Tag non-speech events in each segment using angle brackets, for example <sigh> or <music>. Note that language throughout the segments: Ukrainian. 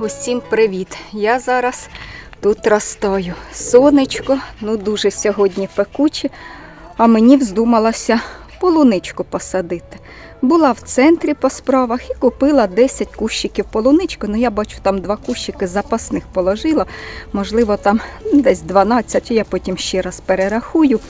Усім привіт! Я зараз тут ростаю. Сонечко, ну дуже сьогодні пекуче, а мені вздумалося полуничку посадити. Була в центрі по справах і купила 10 кущиків полуничку. Ну я бачу, там два кущики запасних положила. Можливо, там десь 12, я потім ще раз перерахую.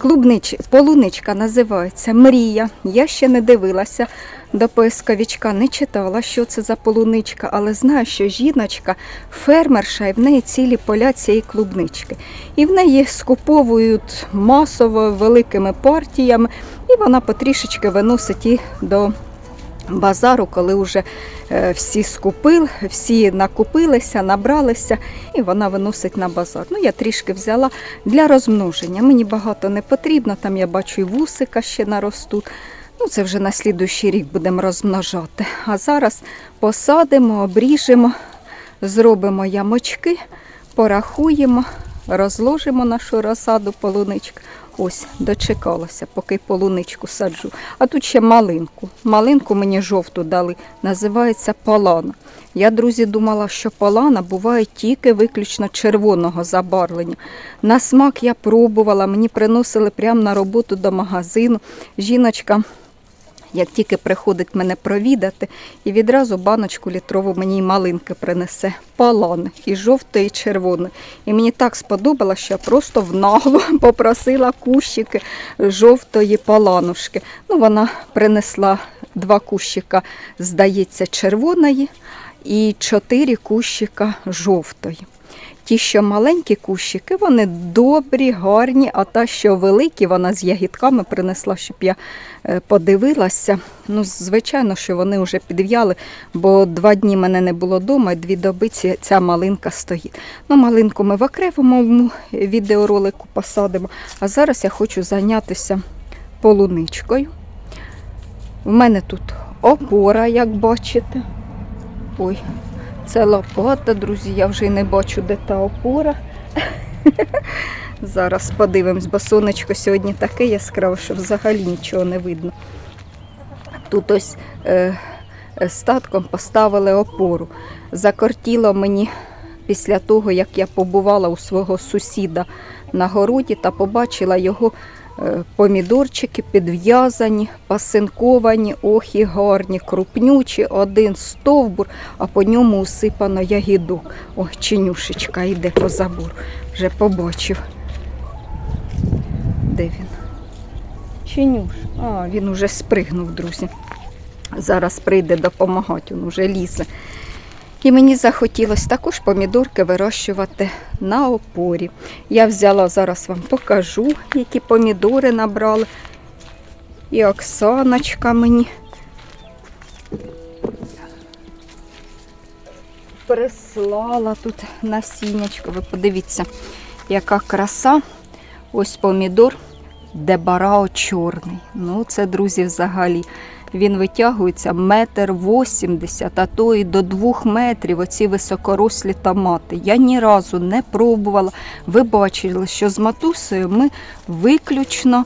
Клубнич, полуничка називається Мрія. Я ще не дивилася до поисковичка, не читала, що це за полуничка, але знаю, що жіночка фермерша, і в неї цілі поля цієї клубнички. І в неї скуповують масово великими партіями, і вона потрішечки виносить і до базару, коли вже е, всі скупили, всі накупилися, набралися, і вона виносить на базар. Ну, я трішки взяла для розмноження. Мені багато не потрібно, там я бачу і вусика ще наростуть. Ну, це вже на слідуючий рік будемо розмножати. А зараз посадимо, обріжемо, зробимо ямочки, порахуємо, розложимо нашу розсаду полуничку. Ось, дочекалася, поки полуничку саджу. А тут ще малинку. Малинку мені жовту дали, називається палана. Я, друзі, думала, що палана буває тільки виключно червоного забарвлення. На смак я пробувала, мені приносили прямо на роботу до магазину. Жіночка як тільки приходить мене провідати, і відразу баночку літрову мені й малинки принесе. Палани і жовтої, і червоної. І мені так сподобалося, що я просто внагло <laughs> попросила кущики жовтої паланушки. Ну, вона принесла два кущика, здається, червоної і чотири кущика жовтої. Ті, що маленькі кущики, вони добрі, гарні, а та, що великі, вона з ягідками принесла, щоб я е, подивилася. Ну, звичайно, що вони вже підв'яли, бо два дні мене не було вдома, дві доби ця малинка стоїть. Ну, малинку ми в окремому відеоролику посадимо. А зараз я хочу зайнятися полуничкою. В мене тут опора, як бачите. Ой, це лопата, друзі, я вже не бачу, де та опора. Зараз подивимось, бо сонечко сьогодні таке яскраве, що взагалі нічого не видно. Тут ось е, е, статком поставили опору. Закортіло мені після того, як я побувала у свого сусіда на городі та побачила його помідорчики підв'язані, пасинковані, ох гарні, крупнючі, один стовбур, а по ньому усипано ягідок. Ох, чинюшечка йде по забору. Вже побачив. Де він? Чинюш. А, він уже спригнув, друзі. Зараз прийде допомагати, він уже лізе. І мені захотілося також помідорки вирощувати на опорі. Я взяла, зараз вам покажу, які помідори набрали. І Оксаночка мені прислала тут насіннячко. Ви подивіться, яка краса. Ось помідор Дебарао чорний. Ну, це, друзі, взагалі. Він витягується метр вісімдесят, а то і до двох метрів оці високорослі томати. Я ні разу не пробувала. Ви бачили, що з матусею ми виключно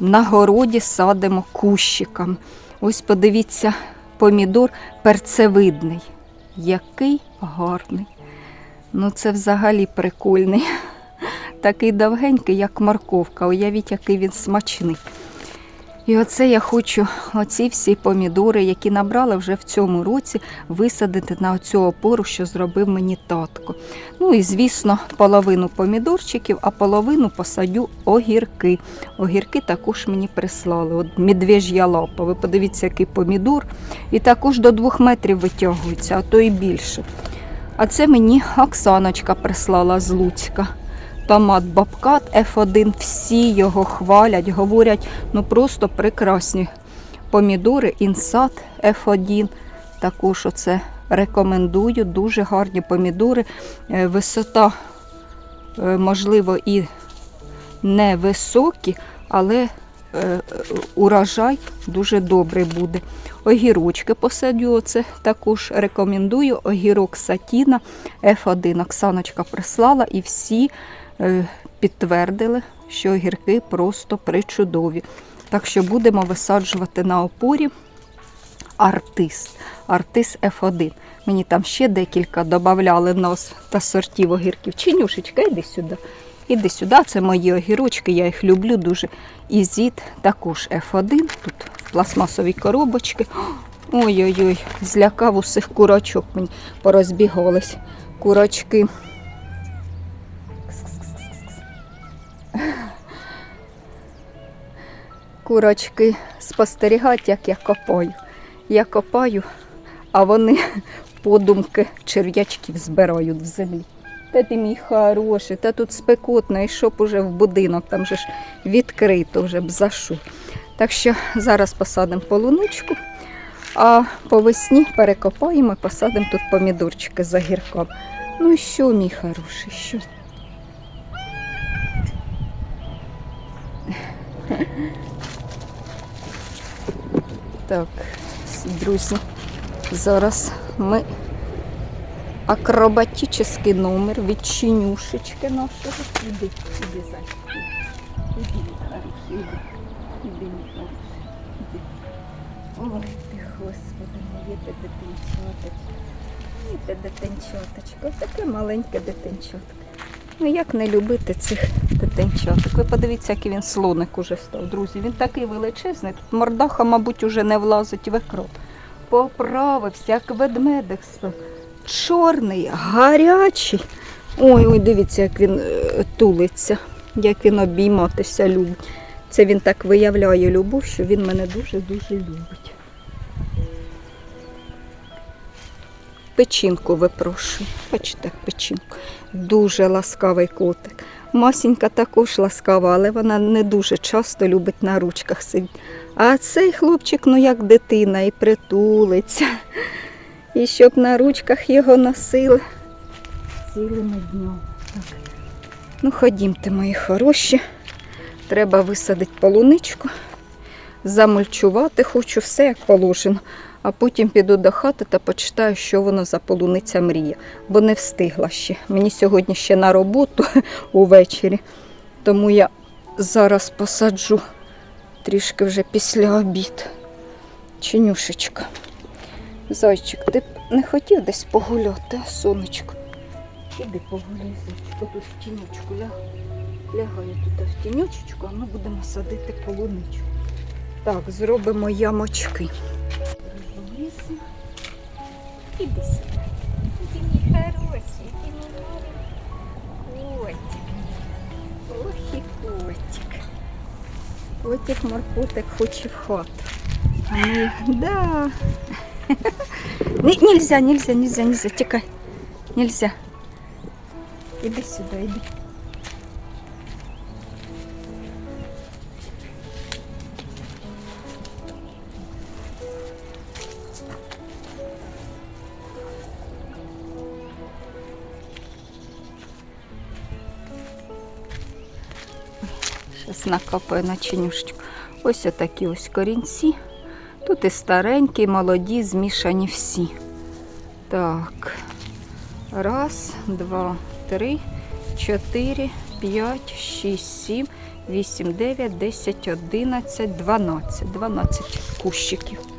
на городі садимо кущиком. Ось подивіться, помідор перцевидний. Який гарний. Ну, це взагалі прикольний. <laughs> Такий довгенький, як морковка. Уявіть, який він смачний. І оце я хочу оці всі помідори, які набрала вже в цьому році, висадити на оцю опору, що зробив мені татко. Ну і звісно, половину помідорчиків, а половину посадю огірки. Огірки також мені прислали. От медвеж'я лапа. Ви подивіться, який помідор. І також до двох метрів витягується, а то і більше. А це мені Оксаночка прислала з Луцька. Томат Бабкат F1, всі його хвалять, говорять, ну просто прекрасні помідори, інсат F1. Також оце рекомендую. Дуже гарні помідори. Е, Висота, е, можливо, і не високі, але е, урожай дуже добрий буде. Огірочки посадю, оце також рекомендую. Огірок Сатіна F1 Оксаночка прислала і всі підтвердили, що огірки просто причудові. Так що будемо висаджувати на опорі артист. Артист F1. Мені там ще декілька додавали нос та сортів огірків. Чинюшечка, йди сюди. Іди сюди, це мої огірочки, я їх люблю дуже. І зід також F1. Тут в пластмасовій коробочці. Ой-ой-ой, злякав усіх курочок мені порозбігались. Курочки. Курочки спостерігають, як я копаю. Я копаю, а вони <laughs> подумки черв'ячків збирають в землі. Та ти мій хороший, та тут спекотно, і щоб уже в будинок, там же ж відкрито вже б за що. Так що зараз посадимо полуничку, а по весні перекопаємо і посадимо тут помідорчики з огірком. Ну і що, мій хороший, що? Так, друзі, зараз ми акробатичний номер від чинюшечки нашого. Іди, іди, зайчик. Іди, хороший, іди. Іди, мій. Іди. Ой ти, господи, моє ти дитинчаточко. Ой, ти дитинчаточко. Таке маленьке дитинчатко. Ну як не любити цих дитинчаток? Ви подивіться, який він слоник уже став, друзі. Він такий величезний. Тут мордаха, мабуть, уже не влазить в екроп. Поправився, як ведмедик став. Чорний, гарячий. Ой, ой, дивіться, як він е, тулиться, як він обійматися любить. Це він так виявляє любов, що він мене дуже-дуже любить. Печінку випрошую. Бачите, печінку. Дуже ласкавий котик. Масінька також ласкава, але вона не дуже часто любить на ручках сидіти. А цей хлопчик, ну як дитина, і притулиться. І щоб на ручках його носили цілими. Так. Ну, ходімте, мої хороші. Треба висадити полуничку, замульчувати хочу все як положено. А потім піду до хати та почитаю, що воно за полуниця мрія, бо не встигла ще. Мені сьогодні ще на роботу <laughs> увечері. Тому я зараз посаджу трішки вже після обід. Чинюшечка. Зайчик, ти б не хотів десь погуляти, а, сонечко? Іди погуляй, зайчику, тут в тінючку ляг. Лягаю тут в тінючечку, а ми будемо садити полуничку. Так, зробимо ямочки. Розумієшся? Іди сюди. Іди мій хороший, іди мій хороший. Котик. Ох і котик. Котик моркотик хоче в хату. А ми, да. Ні, нельзя, нельзя, нельзя, нельзя, тікай. Нельзя. Іди сюди, іди. Зараз капає на чинюшечку. Ось отакі ось корінці. Тут і старенькі, і молоді, змішані всі. Так. Раз, два, три, чотири, п'ять, шість, сім, вісім, дев'ять, десять, одинадцять, дванадцять. Дванадцять кущиків.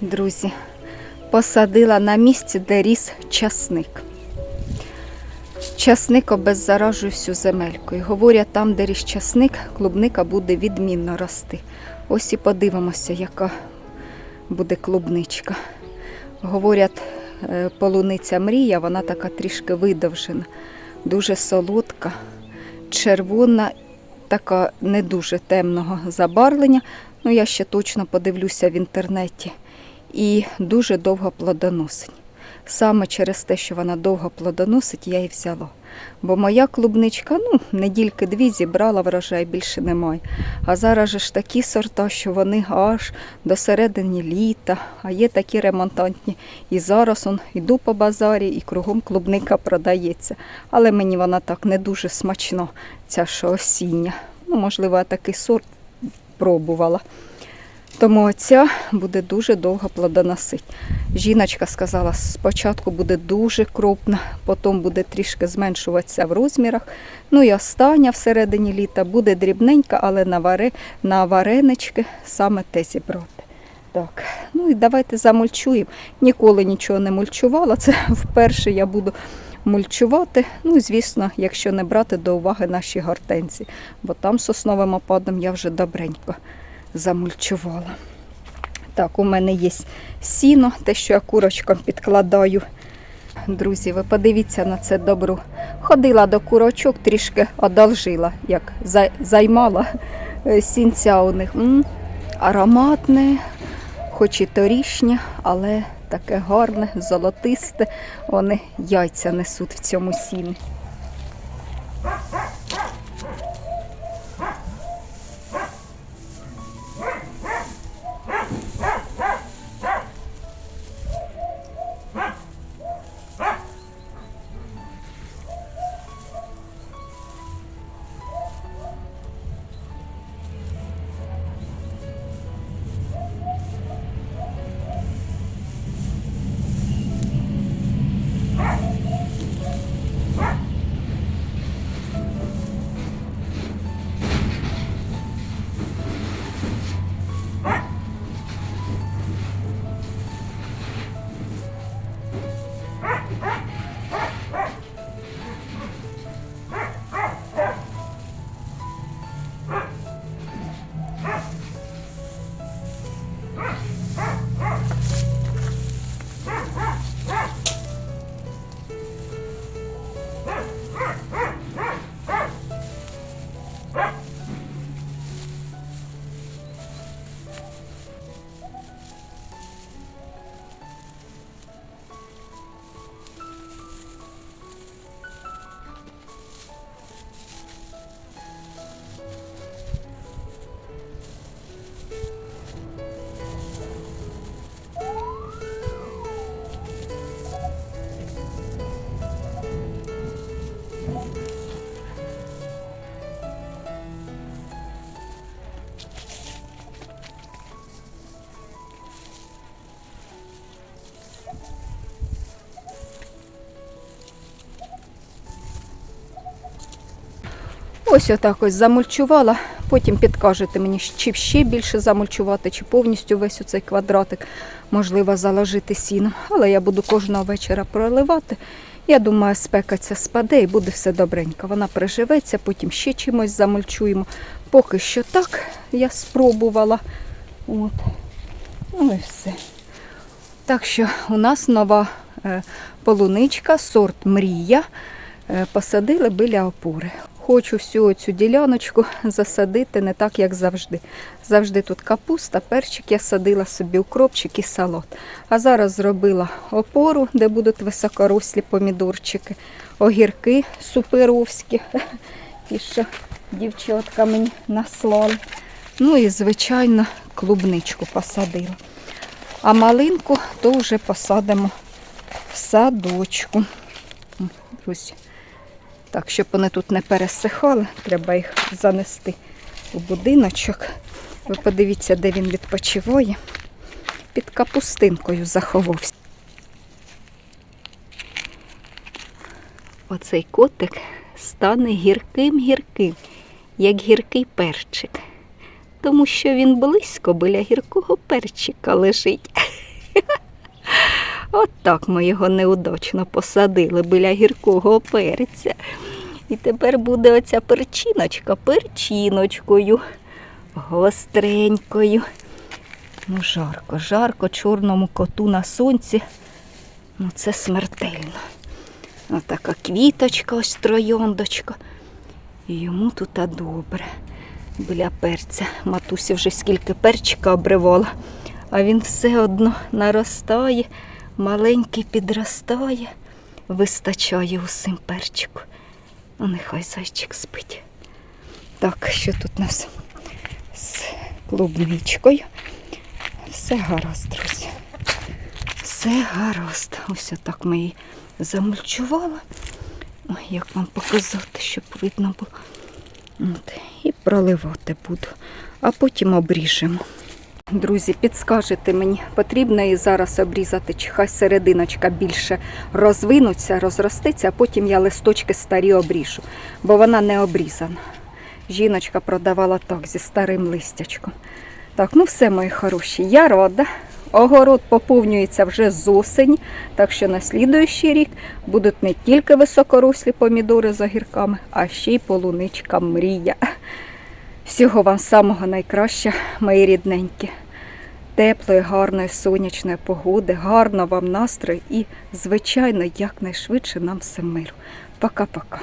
Друзі, посадила на місці, де ріс часник. Часник обеззаражує всю земельку. І говорять, там, де ріс часник, клубника буде відмінно рости. Ось і подивимося, яка буде клубничка. Говорять, полуниця мрія, вона така трішки видовжена, дуже солодка, червона, така не дуже темного забарвлення. Ну, я ще точно подивлюся в інтернеті. І дуже довго плодоносить. Саме через те, що вона довго плодоносить, я і взяла. Бо моя клубничка, ну, недільки дві зібрала врожай, більше немає. А зараз же ж такі сорта, що вони аж до середини літа, а є такі ремонтантні. І зараз он іду по базарі, і кругом клубника продається. Але мені вона так не дуже смачно, ця що осіння. Ну, можливо, я такий сорт пробувала. Тому оця буде дуже довго плодоносити. Жіночка сказала, спочатку буде дуже крупна, потім буде трішки зменшуватися в розмірах. Ну і остання всередині літа буде дрібненька, але на, варе, на варенички саме те зібрати. Так, ну і давайте замульчуємо. Ніколи нічого не мульчувала. Це вперше я буду мульчувати. Ну, звісно, якщо не брати до уваги наші гортензії, бо там сосновим опадом я вже добренько замульчувала. Так, у мене є сіно, те, що я курочкам підкладаю. Друзі, ви подивіться на це добру. Ходила до курочок, трішки одолжила, як займала е, сінця у них. М, ароматне, хоч і торішнє, але таке гарне, золотисте. Вони яйця несуть в цьому сіні. Ось отак ось замульчувала. Потім підкажете мені, чи ще більше замульчувати, чи повністю весь оцей квадратик можливо заложити сіном. Але я буду кожного вечора проливати. Я думаю, спека ця спаде і буде все добренько. Вона приживеться, потім ще чимось замульчуємо. Поки що так я спробувала. От. Ну і все. Так що у нас нова е, полуничка, сорт Мрія. Е, посадили біля опори. Хочу всю цю діляночку <laughs> засадити не так, як завжди. Завжди тут капуста, перчик я садила собі укропчик і салат. А зараз зробила опору, де будуть високорослі помідорчики, огірки суперовські, <laughs> ті, що дівчатка мені наслали. Ну і, звичайно, клубничку посадила. А малинку то вже посадимо в садочку. Друзі. Так, щоб вони тут не пересихали, треба їх занести у будиночок. Ви подивіться, де він відпочиває. Під капустинкою заховався. Оцей котик стане гірким-гірким, як гіркий перчик, тому що він близько біля гіркого перчика лежить. От так ми його неудачно посадили біля гіркого перця. І тепер буде оця перчиночка перчиночкою, гостренькою. Ну, жарко, жарко чорному коту на сонці. Ну, це смертельно. Отака квіточка, ось трояндочка. І йому тут добре. Біля перця. Матусі вже скільки перчика обривала, а він все одно наростає, маленький підростає, вистачає усім перчику. Ну, нехай зайчик спить. Так, що тут у нас з клубничкою? Все гаразд, друзі. Все гаразд. Ось отак ми її замульчували. Ой, як вам показати, щоб видно було. От, і проливати буду, а потім обріжемо. Друзі, підскажете мені, потрібно її зараз обрізати, чи хай серединочка більше розвинуться, розростеться, а потім я листочки старі обріжу, бо вона не обрізана. Жіночка продавала так зі старим листячком. Так, ну все, мої хороші, я рада. Огород поповнюється вже з осені, так що на слідуючий рік будуть не тільки високорослі помідори з огірками, а ще й полуничка мрія. Всього вам самого найкраще, мої рідненькі. Теплої, гарної сонячної погоди, гарного вам настрою і, звичайно, якнайшвидше нам все миру. Пока-пока.